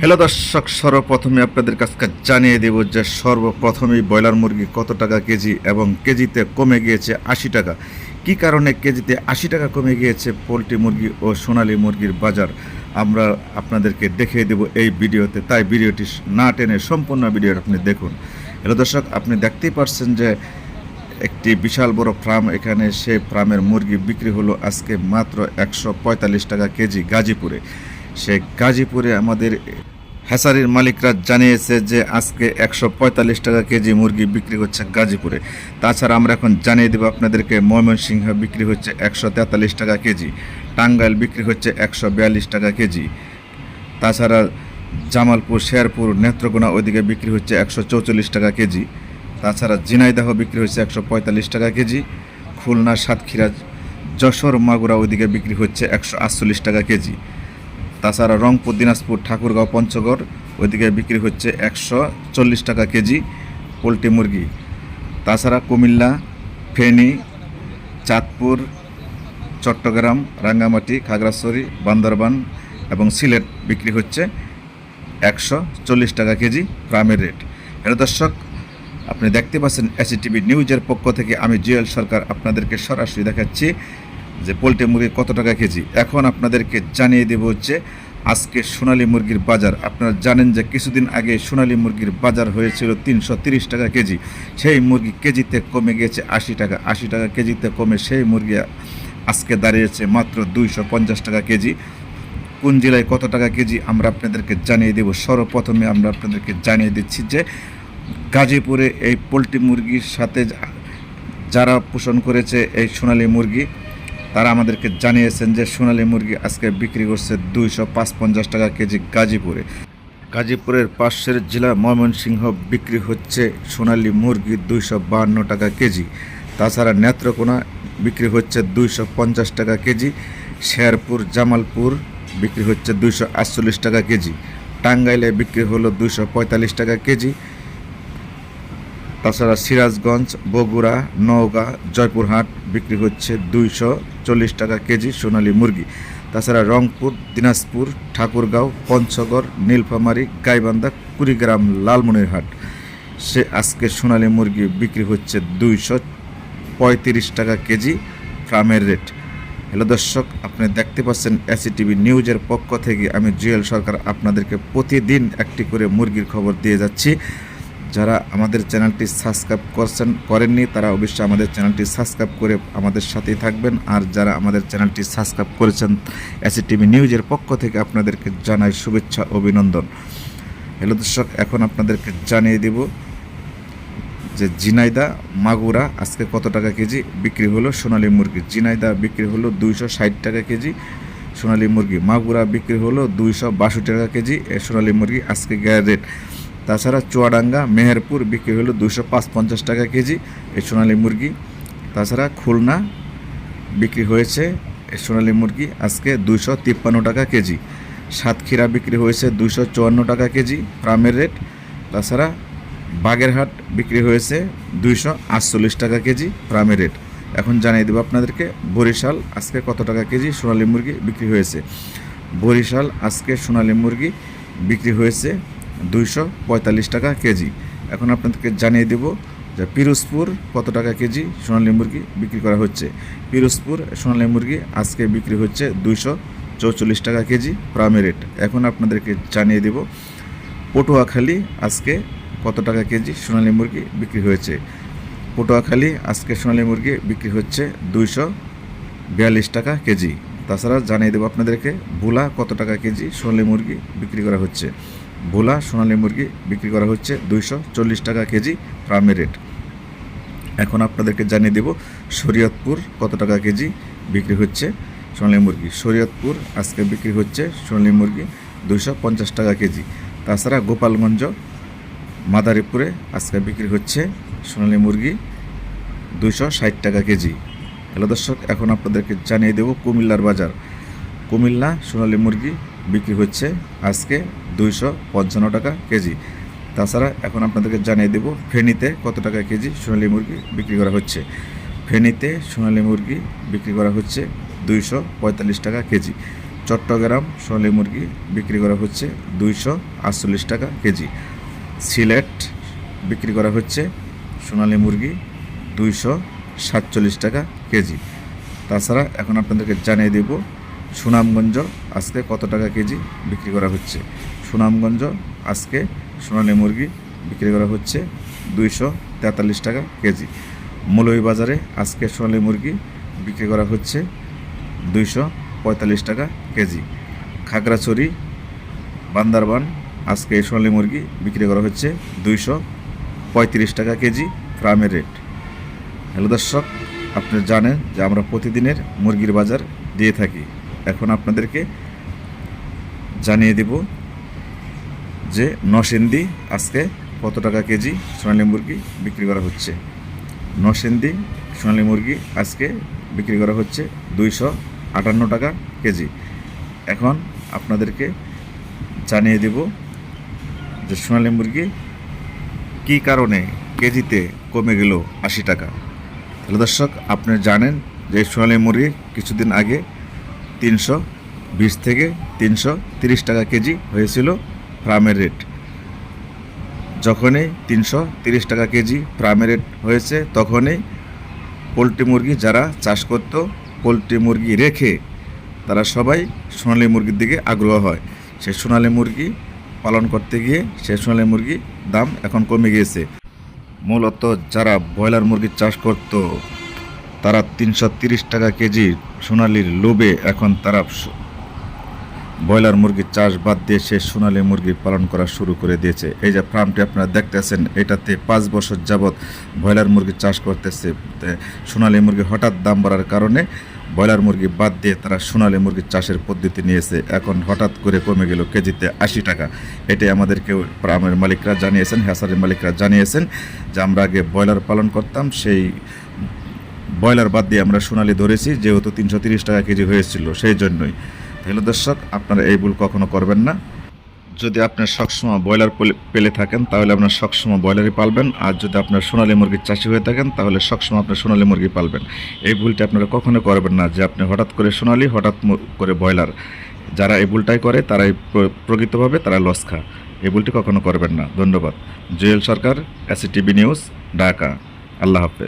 Hello দর্শক, সর্বপ্রথমে আপনাদের কাছে জানিয়ে দেব যে সর্বপ্রথমেই ব্রয়লার মুরগি কত টাকা কেজি এবং কেজিতে কমে গিয়েছে আশি টাকা। কি কারণে কেজিতে আশি টাকা কমে গিয়েছে পোলট্রি মুরগি ও সোনালী মুরগির বাজার? আমরা আপনাদেরকে দেখিয়ে দেব এই ভিডিওতে। তাই ভিডিওটি না টেনে সম্পূর্ণ ভিডিও আপনি দেখুন। হ্যালো দর্শক, আপনি দেখতেই পারছেন যে একটি বিশাল বড় ফার্ম, এখানে সে ফার্মের মুরগি বিক্রি হলো আজকে মাত্র একশো পঁয়তাল্লিশ টাকা কেজি গাজীপুরে। সে গাজীপুরে আমাদের হ্যাসারির মালিকরা জানিয়েছে যে আজকে একশো পঁয়তাল্লিশ টাকা কেজি মুরগি বিক্রি হচ্ছে গাজীপুরে। তাছাড়া আমরা এখন জানিয়ে দেবো আপনাদেরকে, ময়মনসিংহ বিক্রি হচ্ছে একশো তেতাল্লিশ টাকা কেজি, টাঙ্গাইল বিক্রি হচ্ছে একশো বিয়াল্লিশ টাকা কেজি। তাছাড়া জামালপুর, শেরপুর, নেত্রকোনা ওইদিকে বিক্রি হচ্ছে একশো চৌচল্লিশ টাকা কেজি। তাছাড়া ঝিনাইদহ বিক্রি হচ্ছে একশো পঁয়তাল্লিশ টাকা কেজি। খুলনা, সাতক্ষীরা, যশোর, মাগুরা ওইদিকে বিক্রি হচ্ছে একশো আটচল্লিশ টাকা কেজি। তাছাড়া রংপুর, দিনাজপুর, ঠাকুরগাঁও, পঞ্চগড়, ওইদিকে বিক্রি হচ্ছে একশো চল্লিশ টাকা কেজি পোলট্রি মুরগি। তাছাড়া কুমিল্লা, ফেনী, চাঁদপুর, চট্টগ্রাম, রাঙ্গামাটি, খাগড়াছড়ি, বান্দরবান এবং সিলেট বিক্রি হচ্ছে একশো চল্লিশ টাকা কেজি গ্রামের রেট। এটা দর্শক, আপনি দেখতে পাচ্ছেন এসিটিভি নিউজের পক্ষ থেকে আমি জুয়েল সরকার আপনাদেরকে সরাসরি দেখাচ্ছি যে পোলট্রি মুরগি কত টাকা কেজি। এখন আপনাদেরকে জানিয়ে দেব হচ্ছে আজকে সোনালী মুরগির বাজার। আপনারা জানেন যে কিছুদিন আগে সোনালী মুরগির বাজার হয়েছিল তিনশো টাকা কেজি। সেই মুরগি কেজিতে কমে গেছে আশি টাকা আশি টাকা কেজিতে কমে সেই মুরগি আজকে দাঁড়িয়েছে মাত্র দুইশো পঞ্চাশ টাকা কেজি। কোন জেলায় কত টাকা কেজি আমরা আপনাদেরকে জানিয়ে দেব। সর্বপ্রথমে আমরা আপনাদেরকে জানিয়ে দিচ্ছি যে গাজীপুরে এই পোলট্রি মুরগির সাথে যারা পোষণ করেছে এই সোনালী মুরগি তারা আমাদেরকে জানিয়েছেন যে সোনালি মুরগি আজকে বিক্রি করছে দুইশো পাঁচ পঞ্চাশ টাকা কেজি গাজীপুরে। গাজীপুরের পাশের জেলা ময়মনসিংহ বিক্রি হচ্ছে সোনালি মুরগি দুইশো বাহান্ন টাকা কেজি। তাছাড়া নেত্রকোনা বিক্রি হচ্ছে দুইশো পঞ্চাশ টাকা কেজি। শেরপুর, জামালপুর বিক্রি হচ্ছে দুইশো আটচল্লিশ টাকা কেজি। টাঙ্গাইলে বিক্রি হলো দুইশো পঁয়তাল্লিশ টাকা কেজি। তাছাড়া সিরাজগঞ্জ, বগুড়া, নওগাঁ, জয়পুরহাট বিক্রি হচ্ছে দুইশো চল্লিশ টাকা কেজি সোনালী মুরগি। তাছাড়া রংপুর, দিনাজপুর, ঠাকুরগাঁও, পঞ্চগড়, নীলফামারী, গাইবান্ধা, কুড়িগ্রাম, লালমনিরহাট। সে আজকে সোনালী মুরগি বিক্রি হচ্ছে দুইশো পঁয়ত্রিশ টাকা কেজি ফার্মের রেট। হ্যালো দর্শক, আপনি দেখতে পাচ্ছেন এসিটিভি নিউজের পক্ষ থেকে আমি জুয়েল সরকার আপনাদেরকে প্রতিদিন একটি করে মুরগির খবর দিয়ে যাচ্ছি। যারা আমাদের চ্যানেলটি সাবস্ক্রাইব করছেন, করেননি, তারা অবশ্যই আমাদের চ্যানেলটি সাবস্ক্রাইব করে আমাদের সাথেই থাকবেন। আর যারা আমাদের চ্যানেলটি সাবস্ক্রাইব করেছেন, এসি টিভি নিউজের পক্ষ থেকে আপনাদেরকে জানাই শুভেচ্ছা, অভিনন্দন। হ্যালো দর্শক, এখন আপনাদেরকে জানিয়ে দেব যে জিনাইদা মাগুরা আজকে কত টাকা কেজি বিক্রি হলো? সোনালী মুরগি জিনাইদা বিক্রি হলো দুইশো ষাট টাকা কেজি, সোনালী মুরগি মাগুরা বিক্রি হলো দুইশো বাষট্টি টাকা কেজি সোনালী মুরগি আজকে গ্যার রেট। তাছাড়া চুয়াডাঙ্গা, মেহেরপুর বিক্রি হলো দুশো পাঁচ পঞ্চাশ টাকা কেজি এই সোনালি মুরগি। তাছাড়া খুলনা বিক্রি হয়েছে এই সোনালি মুরগি আজকে দুশো তিপ্পান্ন টাকা কেজি। সাতক্ষীরা বিক্রি হয়েছে দুশো চুয়ান্ন টাকা কেজি ফার্মের রেট। তাছাড়া বাগেরহাট বিক্রি হয়েছে দুইশো আটচল্লিশ টাকা কেজি ফার্মের রেট। এখন জানিয়ে দেবো আপনাদেরকে, বরিশাল আজকে কত টাকা কেজি সোনালী মুরগি বিক্রি হয়েছে? বরিশাল আজকে সোনালী মুরগি বিক্রি হয়েছে দুইশো পঁয়তাল্লিশ টাকা কেজি। এখন আপনাদেরকে জানিয়ে দেব যে পিরোজপুর কত টাকা কেজি সোনালী মুরগি বিক্রি করা হচ্ছে। পিরোজপুর সোনালী মুরগি আজকে বিক্রি হচ্ছে দুইশো চৌচল্লিশ টাকা কেজি প্রামে রেট। এখন আপনাদেরকে জানিয়ে দেব পটুয়াখালী আজকে কত টাকা কেজি সোনালী মুরগি বিক্রি হয়েছে। পটুয়াখালী আজকে সোনালী মুরগি বিক্রি হচ্ছে দুইশো বিয়াল্লিশ টাকা কেজি। তাছাড়া জানিয়ে দেবো আপনাদেরকে ভোলা কত টাকা কেজি সোনালী মুরগি বিক্রি করা হচ্ছে। ভোলা সোনালী মুরগি বিক্রি করা হচ্ছে দুইশো চল্লিশ টাকা কেজি ফার্মের রেট। এখন আপনাদেরকে জানিয়ে দেব শরীয়তপুর কত টাকা কেজি বিক্রি হচ্ছে সোনালী মুরগি। শরীয়তপুর আজকে বিক্রি হচ্ছে সোনালী মুরগি দুইশো পঞ্চাশ টাকা কেজি। তাছাড়া গোপালগঞ্জ, মাদারীপুরে আজকে বিক্রি হচ্ছে সোনালী মুরগি দুইশো ষাট টাকা কেজি। হ্যালো দর্শক, এখন আপনাদেরকে জানিয়ে দেব কুমিল্লার বাজার। কুমিল্লা সোনালী মুরগি বিক্রি হচ্ছে আজকে দুইশো পঞ্চান্ন টাকা কেজি। তাছাড়া এখন আপনাদেরকে জানিয়ে দেব, ফেনীতে কত টাকা কেজি সোনালী মুরগি বিক্রি করা হচ্ছে। ফেনীতে সোনালী মুরগি বিক্রি করা হচ্ছে দুইশো পঁয়তাল্লিশ টাকা কেজি। চট্টগ্রাম সোনালী মুরগি বিক্রি করা হচ্ছে দুইশো আটচল্লিশ টাকা কেজি। সিলেট বিক্রি করা হচ্ছে সোনালী মুরগি দুইশো সাতচল্লিশ টাকা কেজি। তাছাড়া এখন আপনাদেরকে জানিয়ে দেব, সুনামগঞ্জ আজকে কত টাকা কেজি বিক্রি করা হচ্ছে। সুনামগঞ্জ আজকে সোনালী মুরগি বিক্রি করা হচ্ছে দুইশো তেতাল্লিশ টাকা কেজি। মৌলভীবাজারে আজকে সোনালি মুরগি বিক্রি করা হচ্ছে দুইশো পঁয়তাল্লিশ টাকা কেজি। খাগড়াছড়ি, বান্দারবান আজকে সোনালি মুরগি বিক্রি করা হচ্ছে দুইশো পঁয়ত্রিশ টাকা কেজি ফার্মের রেট। হ্যালো দর্শক, আপনি জানেন যে আমরা প্রতিদিনের মুরগির বাজার দিয়ে থাকি। এখন আপনাদেরকে জানিয়ে দেব যে নসেন্দি আজকে কত টাকা কেজি সোনালী মুরগি বিক্রি করা হচ্ছে? নসেন্দি সোনালী মুরগি আজকে বিক্রি করা হচ্ছে দুইশো আটান্ন টাকা কেজি। এখন আপনাদেরকে জানিয়ে দেব যে সোনালী মুরগি কী কারণে কেজিতে কমে গেল আশি টাকা। তাহলে দর্শক, আপনি জানেন যে সোনালি মুরগি কিছুদিন আগে তিনশো বিশ থেকে তিনশো তিরিশ টাকা কেজি হয়েছিল। ফার্মের রেট যখনই তিনশো তিরিশ টাকা কেজি ফার্মের রেট হয়েছে, তখনই পোলট্রি মুরগি যারা চাষ করত, পোলট্রি মুরগি রেখে তারা সবাই সোনালি মুরগির দিকে আগ্রহ হয়। সেই সোনালি মুরগি পালন করতে গিয়ে সেই সোনালি মুরগি দাম এখন কমে গিয়েছে। মূলত যারা ব্রয়লার মুরগির চাষ করত, তারা তিনশো টাকা কেজি সোনালির লোভে এখন তারা স- ব্রয়লার মুরগির চাষ বাদ দিয়ে সে সোনালী মুরগি পালন করা শুরু করে দিয়েছে। এই যে ফার্মটি আপনারা দেখতেছেন, এটাতে পাঁচ বছর যাবৎ ব্রয়লার মুরগি চাষ করতেছে। সোনালী মুরগি হঠাৎ দাম বাড়ার কারণে ব্রয়লার মুরগি বাদ দিয়ে তারা সোনালী মুরগির চাষের পদ্ধতি নিয়েছে। এখন হঠাৎ করে কমে গেল কেজিতে আশি টাকা। এটাই আমাদেরকে ফার্মের মালিকরা জানিয়েছেন, হ্যাসারের মালিকরা জানিয়েছেন যে আমরা আগে ব্রয়লার পালন করতাম, সেই ব্রয়লার বাদ দিয়ে আমরা সোনালি ধরেছি, যেহেতু তিনশো টাকা কেজি হয়েছিল, সেই জন্যই। তাহলে দর্শক, আপনারা এই ভুল কখনো করবেন না। যদি আপনার সবসময় ব্রয়লার পেলে- থাকেন, তাহলে আপনার সবসময় ব্রয়লারই পালবেন। আর যদি আপনার সোনালী মুরগির চাষি হয়ে থাকেন, তাহলে সবসময় আপনার সোনালী মুরগি পালবেন। এই ভুলটি আপনারা কখনো করবেন না যে আপনি হঠাৎ করে সোনালী, হঠাৎ করে ব্রয়লার। যারা এই ভুলটাই করে, তারাই প্র- প্রকৃতভাবে তারা লস খা। এই ভুলটি কখনো করবেন না। ধন্যবাদ। Jewel Sarkar, ACTV news, Dhaka. আল্লাহ হাফেজ।